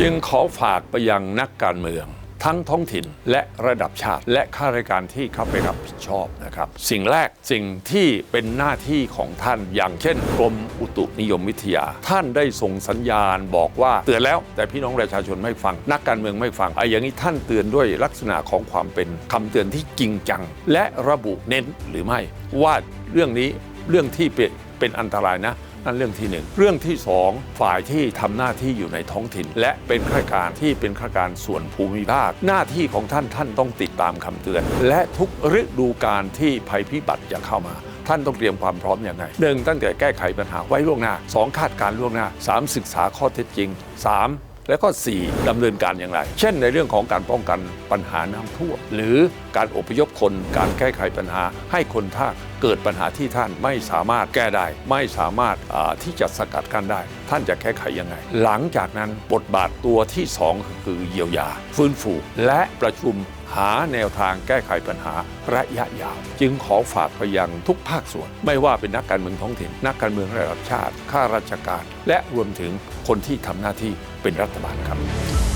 จึงขอฝากไปยังนักการเมือง ทั้งท้องถิ่นและระดับชาติ และข้าราชการที่เข้าไปรับผิดชอบนะครับ สิ่งแรกสิ่งที่เป็นหน้าที่ของท่านอย่างเช่นกรมอุตุนิยมวิทยา ท่านได้ส่งสัญญาณบอกว่าเตือนแล้วแต่พี่น้องประชาชนไม่ฟัง นักการเมืองไม่ฟังไอ้อย่างนี้ท่านเตือนด้วยลักษณะของความเป็นคำเตือนที่จริงจัง และระบุเน้นหรือไม่ว่าเรื่องนี้เรื่องที่เป็นเป็นอันตรายนะ นั่นเรื่องที่หนึ่งเรื่องที่สองฝ่ายที่ทำหน้าที่อยู่ในท้องถิ่น และเป็นข้าราชการที่เป็นข้าราชการส่วนภูมิภาค หน้าที่ของท่านท่านต้องติดตามคำเตือน และทุกฤดูการที่ภัยพิบัติจะเข้ามาท่านต้องเตรียมความพร้อมอย่างไรหนึ่งตั้งแต่แก้ไขปัญหาไว้ล่วงหน้าสองคาดการล่วงหน้าสามศึกษาข้อเท็จจริงสามแล้วก็ 4ดำเนินการอย่างไร เช่นในเรื่องของการป้องกันปัญหาน้ำท่วมหรือการอพยพคน การแก้ไขปัญหาให้คนท่า เกิดปัญหาที่ท่านไม่สามารถแก้ได้ ไม่สามารถาที่จะสกัดกั้นได้ ท่านจะแก้ไขยังไง หลังจากนั้นบทบาทตัวที่สองคือเยียวยา ฟื้นฟู และประชุมหาแนวทางแก้ไขปัญหาระยะยาว จึงขอฝากไปยังทุกภาคส่วน ไม่ว่าเป็นนักการเมืองท้องถิ่น นักการเมืองระดับชาติข้าราชการ และรวมถึงคนที่ทำหน้าที่เป็นรัฐบาลครับ